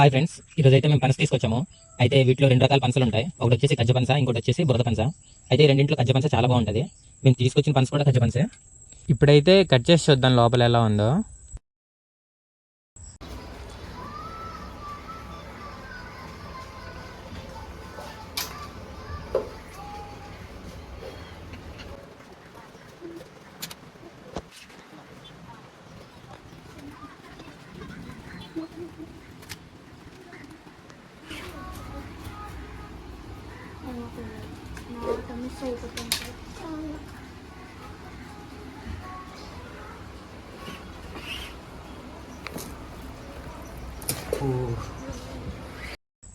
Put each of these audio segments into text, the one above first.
Hi friends ఈరోజు అయితే మేము పనస తీసుకొచ్చాము. అయితే వీటిలో రెండు రకాల పనసలు ఉంటాయి. ఒకటి వచ్చేసి కజ్జ పనస ఇంకోటి వచ్చేసి బురద పనస అయితే రెండింటిలో కజ్జ పనస చాలా బాగుంటుంది. మేము తీసుకొచ్చిన పనస కూడా కజ్జ పనసే ఇప్పుడైతే కట్ చేసి చూద్దాం లోపల ఎలా ఉందో. మాట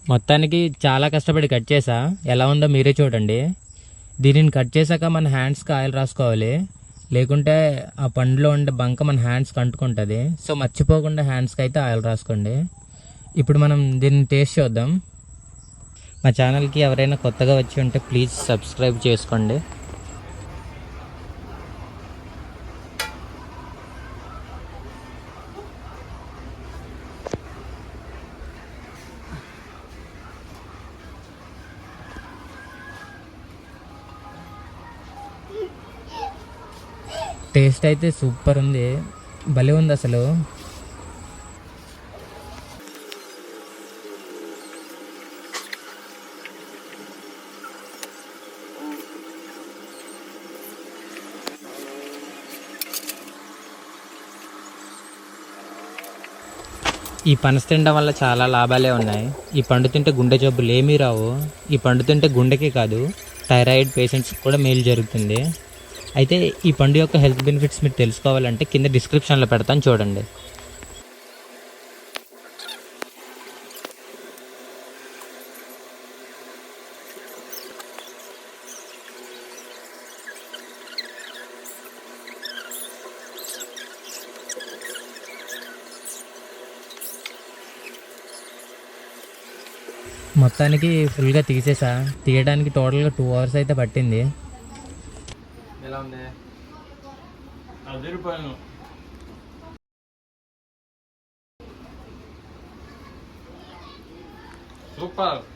మొత్తానికి చాలా కష్టపడి కట్ చేసా. ఎలా ఉందో మీరే చూడండి. దీనిని కట్ చేశాక మన హ్యాండ్స్కి ఆయిల్ రాసుకోవాలి. లేకుంటే ఆ పండులో ఉండే బంక మన హ్యాండ్స్కి అంటుకుంటుంది. సో మర్చిపోకుండా హ్యాండ్స్కి అయితే ఆయిల్ రాసుకోండి. ఇప్పుడు మనం దీన్ని టేస్ట్ చూద్దాం. మా ఛానల్కి ఎవరైనా కొత్తగా వచ్చి ఉంటే ప్లీజ్ సబ్స్క్రైబ్ చేసుకోండి. టేస్ట్ అయితే సూపర్ ఉంది. భలే ఉంది అసలు. ఈ పనస తినడం వల్ల చాలా లాభాలే ఉన్నాయి. ఈ పండు తింటే గుండె జబ్బులు ఏమీ రావు. ఈ పండు తింటే గుండెకే కాదు థైరాయిడ్ పేషెంట్స్కి కూడా మేలు జరుగుతుంది. అయితే ఈ పండు యొక్క హెల్త్ బెనిఫిట్స్ మీరు తెలుసుకోవాలంటే కింద డిస్క్రిప్షన్లో పెడతాను చూడండి. మొత్తానికి ఫుల్గా తీసేసా. తీయడానికి టోటల్గా టూ అవర్స్ అయితే పట్టింది. ఎలా ఉంది? సూపర్.